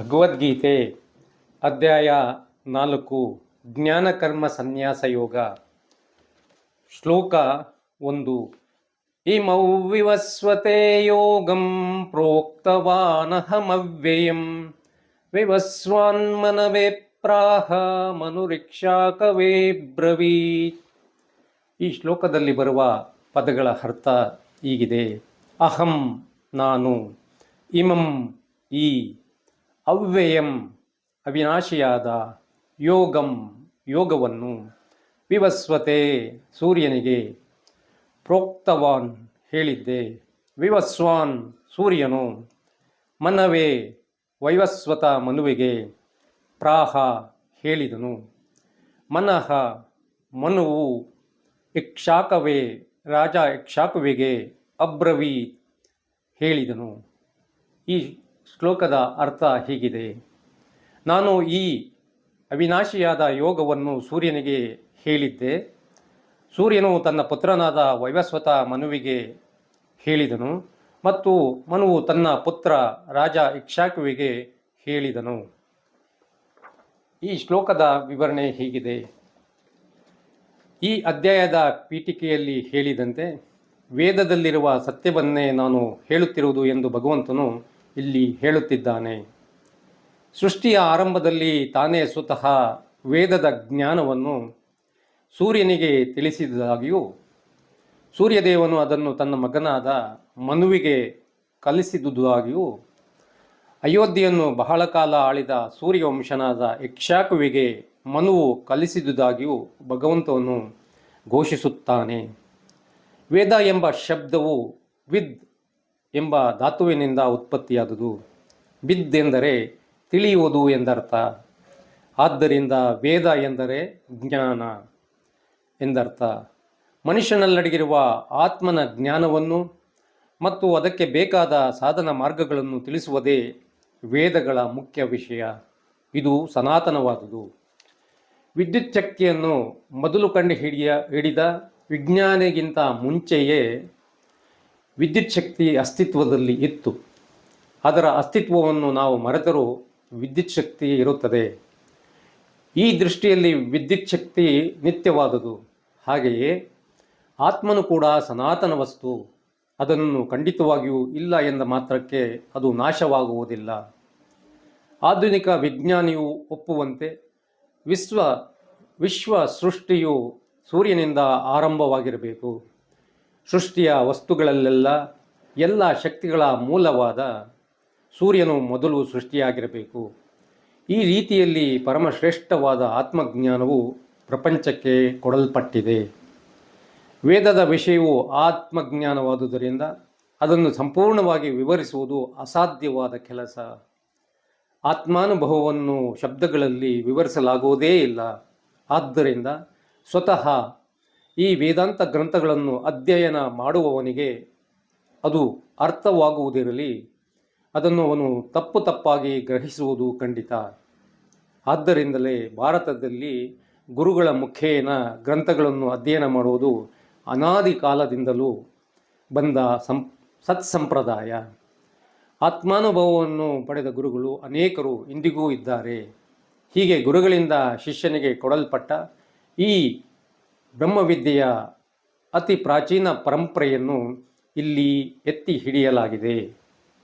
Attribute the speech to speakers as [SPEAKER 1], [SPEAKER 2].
[SPEAKER 1] ಭಗವದ್ಗೀತೆ ಅಧ್ಯಾಯ ನಾಲ್ಕು ಜ್ಞಾನಕರ್ಮ ಸನ್ಯಾಸ ಯೋಗ. ಶ್ಲೋಕ ಒಂದು ಇಮೌ ವಿವಸ್ವತೆ ಯೋಗಂ ಪ್ರೋಕ್ತವಾನಹಮವ್ಯಯಂ. ವಿವಸ್ವಾನ್ಮನವೇ ಪ್ರಾಹ ಮನುರಿಕ್ಷಾಕವೇ ಬ್ರವೀತ್. ಈ ಶ್ಲೋಕದಲ್ಲಿ ಬರುವ ಪದಗಳ ಅರ್ಥ ಹೀಗಿದೆ. ಅಹಂ ನಾನು, ಇಮಂ ಈ. ಅವ್ಯಯಂ ಅವಿನಾಶಿಯಾದ ಯೋಗಂ ಯೋಗವನ್ನು ವಿವಸ್ವತೆ ಸೂರ್ಯನಿಗೆ ಪ್ರೋಕ್ತವಾನ್ ಹೇಳಿದ್ದೆ. ವಿವಸ್ವಾನ್ ಸೂರ್ಯನು ಮನವೇ ವೈವಸ್ವತ ಮನುವಿಗೆ ಪ್ರಾಹ ಹೇಳಿದನು. ಮನಃ ಮನುವು ಇಕ್ಷಾಕವೇ ರಾಜ ಇಕ್ಷಾಕುವಿಗೆ ಅಬ್ರವೀ ಹೇಳಿದನು. ಈ ಶ್ಲೋಕದ ಅರ್ಥ ಹೀಗಿದೆ. ನಾನು ಈ ಅವಿನಾಶಿಯಾದ ಯೋಗವನ್ನು ಸೂರ್ಯನಿಗೆ ಹೇಳಿದ್ದೆ. ಸೂರ್ಯನು ತನ್ನ ಪುತ್ರನಾದ ವೈವಸ್ವತ ಮನುವಿಗೆ ಹೇಳಿದನು ಮತ್ತು ಮನುವು ತನ್ನ ಪುತ್ರ ರಾಜ ಇಕ್ಷಾಕುವಿಗೆ ಹೇಳಿದನು. ಈ ಶ್ಲೋಕದ ವಿವರಣೆ ಹೀಗಿದೆ. ಈ ಅಧ್ಯಾಯದ ಪೀಠಿಕೆಯಲ್ಲಿ ಹೇಳಿದಂತೆ ವೇದದಲ್ಲಿರುವ ಸತ್ಯವನ್ನೇ ನಾನು ಹೇಳುತ್ತಿರುವುದು ಎಂದು ಭಗವಂತನು ಇಲ್ಲಿ ಹೇಳುತ್ತಿದ್ದಾನೆ. ಸೃಷ್ಟಿಯ ಆರಂಭದಲ್ಲಿ ತಾನೇ ಸ್ವತಃ ವೇದದ ಜ್ಞಾನವನ್ನು ಸೂರ್ಯನಿಗೆ ತಿಳಿಸಿದಾಗಿಯೂ ಸೂರ್ಯದೇವನು ಅದನ್ನು ತನ್ನ ಮಗನಾದ ಮನುವಿಗೆ ಕಲಿಸಿದುದಾಗಿಯೂ ಅಯೋಧ್ಯೆಯನ್ನು ಬಹಳ ಕಾಲ ಆಳಿದ ಸೂರ್ಯವಂಶನಾದ ಯಕ್ಷಾಕುವಿಗೆ ಮನುವು ಕಲಿಸಿದುದಾಗಿಯೂ ಭಗವಂತವನ್ನು ಘೋಷಿಸುತ್ತಾನೆ. ವೇದ ಎಂಬ ಶಬ್ದವು ವಿದ್ ಎಂಬ ಧಾತುವಿನಿಂದ ಉತ್ಪತ್ತಿಯಾದುದು. ಬಿದ್ ಎಂದರೆ ತಿಳಿಯುವುದು ಎಂದರ್ಥ. ಆದ್ದರಿಂದ ವೇದ ಎಂದರೆ ಜ್ಞಾನ ಎಂದರ್ಥ. ಮನುಷ್ಯನಲ್ಲಡಗಿರುವ ಆತ್ಮನ ಜ್ಞಾನವನ್ನು ಮತ್ತು ಅದಕ್ಕೆ ಬೇಕಾದ ಸಾಧನ ಮಾರ್ಗಗಳನ್ನು ತಿಳಿಸುವುದೇ ವೇದಗಳ ಮುಖ್ಯ ವಿಷಯ. ಇದು ಸನಾತನವಾದುದು. ವಿದ್ಯುಚ್ಛಕ್ತಿಯನ್ನು ಮೊದಲು ಕಂಡು ಹಿಡಿಯ ಹಿಡಿದ ವಿಜ್ಞಾನಿಗಿಂತ ಮುಂಚೆಯೇ ವಿದ್ಯುತ್ ಶಕ್ತಿ ಅಸ್ತಿತ್ವದಲ್ಲಿ ಇತ್ತು. ಅದರ ಅಸ್ತಿತ್ವವನ್ನು ನಾವು ಮರೆತರೂ ವಿದ್ಯುತ್ ಶಕ್ತಿ ಇರುತ್ತದೆ. ಈ ದೃಷ್ಟಿಯಲ್ಲಿ ವಿದ್ಯುತ್ ಶಕ್ತಿ ನಿತ್ಯವಾದುದು. ಹಾಗೆಯೇ ಆತ್ಮನು ಕೂಡ ಸನಾತನ ವಸ್ತು. ಅದನ್ನು ಖಂಡಿತವಾಗಿಯೂ ಇಲ್ಲ ಎಂದ ಮಾತ್ರಕ್ಕೆ ಅದು ನಾಶವಾಗುವುದಿಲ್ಲ. ಆಧುನಿಕ ವಿಜ್ಞಾನಿಯು ಒಪ್ಪುವಂತೆ ವಿಶ್ವ ವಿಶ್ವ ಸೃಷ್ಟಿಯು ಸೂರ್ಯನಿಂದ ಆರಂಭವಾಗಿರಬೇಕು. ಸೃಷ್ಟಿಯ ವಸ್ತುಗಳಲ್ಲೆಲ್ಲ ಎಲ್ಲ ಶಕ್ತಿಗಳ ಮೂಲವಾದ ಸೂರ್ಯನು ಮೊದಲು ಸೃಷ್ಟಿಯಾಗಿರಬೇಕು. ಈ ರೀತಿಯಲ್ಲಿ ಪರಮಶ್ರೇಷ್ಠವಾದ ಆತ್ಮಜ್ಞಾನವು ಪ್ರಪಂಚಕ್ಕೆ ಕೊಡಲ್ಪಟ್ಟಿದೆ. ವೇದದ ವಿಷಯವು ಆತ್ಮಜ್ಞಾನವಾದುದರಿಂದ ಅದನ್ನು ಸಂಪೂರ್ಣವಾಗಿ ವಿವರಿಸುವುದು ಅಸಾಧ್ಯವಾದ ಕೆಲಸ. ಆತ್ಮಾನುಭವವನ್ನು ಶಬ್ದಗಳಲ್ಲಿ ವಿವರಿಸಲಾಗುವುದೇ ಇಲ್ಲ. ಆದ್ದರಿಂದ ಸ್ವತಃ ಈ ವೇದಾಂತ ಗ್ರಂಥಗಳನ್ನು ಅಧ್ಯಯನ ಮಾಡುವವನಿಗೆ ಅದು ಅರ್ಥವಾಗುವುದಿರಲಿ. ಅದನ್ನು ಅವನು ತಪ್ಪು ತಪ್ಪಾಗಿ ಗ್ರಹಿಸುವುದು ಖಂಡಿತ. ಆದ್ದರಿಂದಲೇ ಭಾರತದಲ್ಲಿ ಗುರುಗಳ ಮುಖೇನ ಗ್ರಂಥಗಳನ್ನು ಅಧ್ಯಯನ ಮಾಡುವುದು ಅನಾದಿ ಕಾಲದಿಂದಲೂ ಬಂದ ಸಂ, ಸತ್ಸಂಪ್ರದಾಯ. ಆತ್ಮಾನುಭವವನ್ನು ಪಡೆದ ಗುರುಗಳು ಅನೇಕರು ಇಂದಿಗೂ ಇದ್ದಾರೆ. ಹೀಗೆ ಗುರುಗಳಿಂದ ಶಿಷ್ಯನಿಗೆ ಕೊಡಲ್ಪಟ್ಟ ಈ ಬ್ರಹ್ಮವಿದ್ಯೆಯ ಅತಿ ಪ್ರಾಚೀನ ಪರಂಪರೆಯನ್ನು ಇಲ್ಲಿ ಎತ್ತಿ ಹಿಡಿಯಲಾಗಿದೆ.